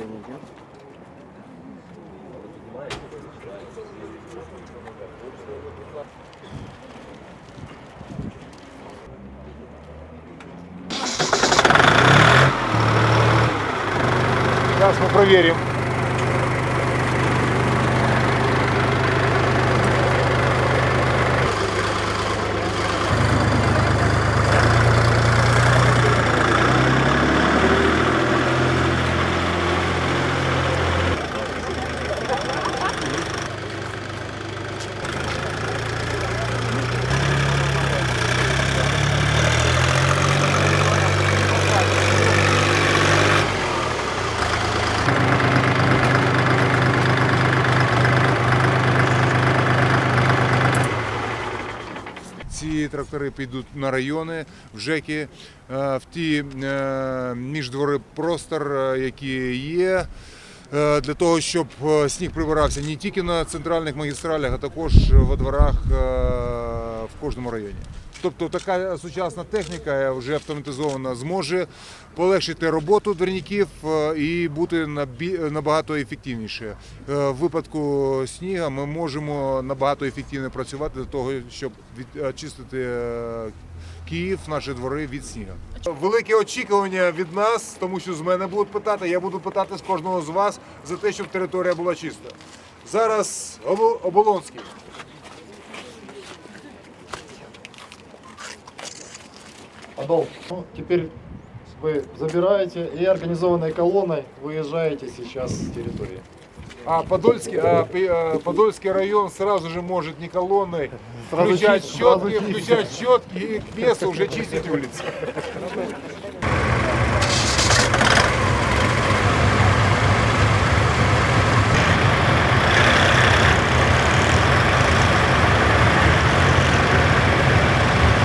Кеннеди. Сейчас мы проверим. Трактори підуть на райони, в ЖЕКи, е, в ті е, міждвори простор, е, які є, для того, щоб сніг прибирався не тільки на центральних магістралях, а також во дворах в кожному районі. Тобто така сучасна техніка вже автоматизована зможе полегшити роботу дверників е, і бути набагато ефективніше. Е, В випадку сніга ми можемо набагато ефективно працювати для того, щоб від- очистити е, Київ, наші двори від снігу. Велике очікування від нас, тому що з мене будуть питати. Я буду питати з кожного з вас за те, щоб територія була чиста. Зараз Обо- Оболонський. Адол, ну, теперь вы забираете и организованной колонной выезжаете сейчас с территории. А Подольский, а, Пи- а, Подольский район сразу же может не колонной Сразу включать чист- сразу щетки, чистить. включать щетки и к месту уже чистить улицы.